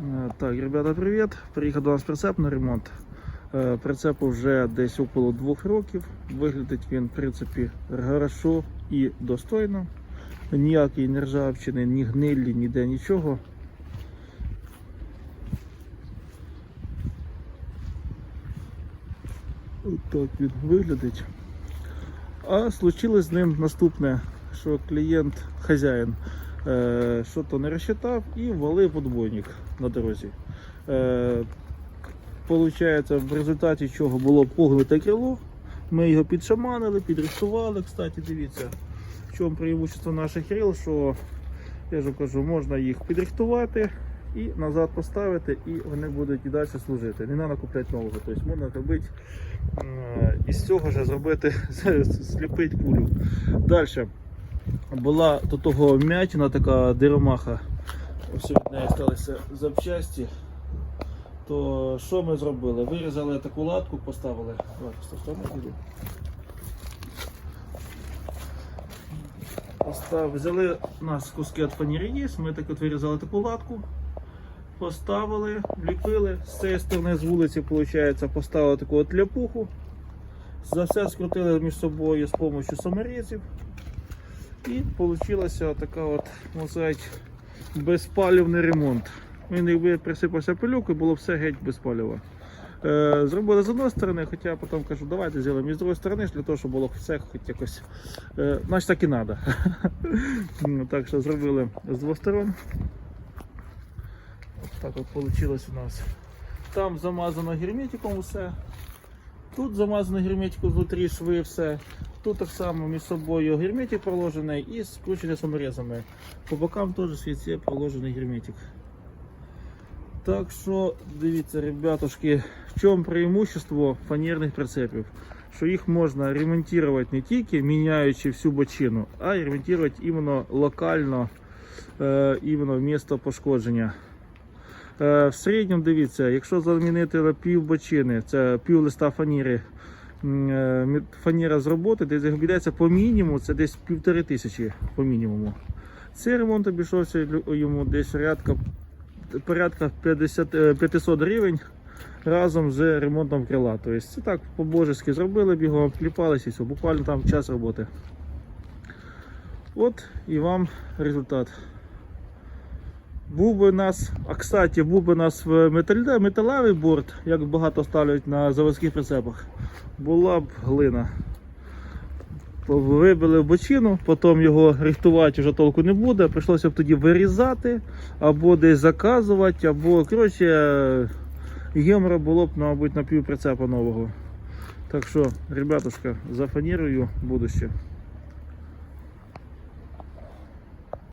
Е, Так, ребята, привіт. Приїхав до нас прицеп на ремонт. Е, Прицепу вже десь около двох років. Виглядить він, в принципі, хорошо і достойно. Ніякої ні ржавчини, ні гниллі, ніде нічого. От так він виглядить. А случилось з ним наступне, що клієнт, хазяїн, е, що то не розчитав і ввалив подбойник на дорозі. Е, Получається, в результаті чого було погнуте крило. Ми його підшаманили, підрихтували. Кстати, дивіться, в чому преимущество наших крил, що я ж кажу, можна їх підрихтувати і назад поставити, і вони будуть і далі служити. Не треба купляти нового. Тобто можна робити е, із цього ж зробити, сліпити кулю. Далі була до того м'ятина така диромаха. Ось від неї сталися запчасті. То що ми зробили? Вирізали таку латку, поставили. Постав, взяли у нас куски від фанери ми так от вирізали таку латку, поставили, вліпили. З цієї сторони з вулиці, виходить, поставили таку от ляпуху. За все скрутили між собою з допомогою саморізів. І вийшла така от, сказати, безпалівний ремонт. Він якби присипався пилюк і було все геть без палива. Е, зробили з одної сторони, хоча я потім кажу, давайте зробимо і з другої сторони, для того, щоб було все хоч якось. Е, значить так і треба. так що зробили з двох сторон. Так от вийшло у нас. Там замазано герметиком все. Тут замазано герметиком внутрі шви все. Тут так само між собою герметик проложений і скручений саморезами. По бокам теж світі проложений герметик. Так що, дивіться, ребятушки, в чому преимущество фанерних прицепів? Що їх можна ремонтувати не тільки міняючи всю бочину, а й ремонтувати іменно локально, е, іменно в місто пошкодження. Е, в середньому дивіться, якщо замінити пів бочини, це пів листа фаніри, е, фаніра з роботи, десь обійдеться по мінімуму, це десь півтори тисячі по мінімуму. Цей ремонт обійшовся йому десь порядка, порядка 50, е, 500 гривень разом з ремонтом крила. Тобто це так по-божески зробили, бігом вкліпалися і все, буквально там час роботи. От і вам результат. Був би нас, а кстати, був би нас металевий борт, як багато ставлять на заводських прицепах, була б глина. Вибили в бочину, потім його рихтувати вже толку не буде. Прийшлося б тоді вирізати, або десь заказувати, або коротше, гемора було б, мабуть, на пів прицепа нового. Так що, ребятушка, за фанерою будуще.